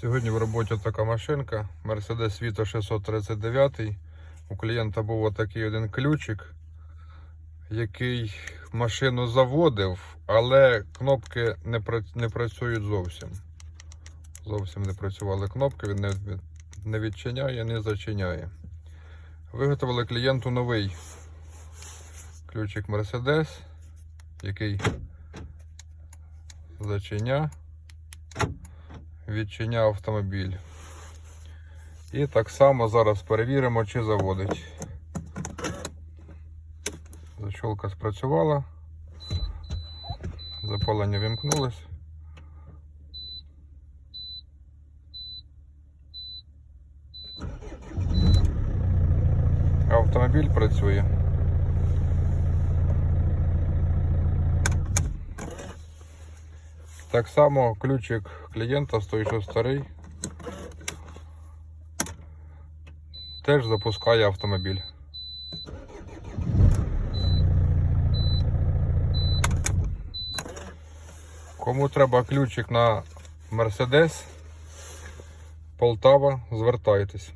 Сьогодні в роботі така машинка Mercedes Vito 639. У клієнта був отакий один ключик, який машину заводив, але кнопки не, працюють зовсім. Зовсім не працювали кнопки, він не, не відчиняє, не зачиняє. Виготовили клієнту новий ключик Mercedes, який зачиня, відчиняв автомобіль. І так само зараз перевіримо, чи заводить. Защолка спрацювала. Запалення вимкнулось. Автомобіль працює. Так само ключик клієнта, той, що старий, теж запускає автомобіль. Кому треба ключик на Mercedes, Полтава, звертайтесь.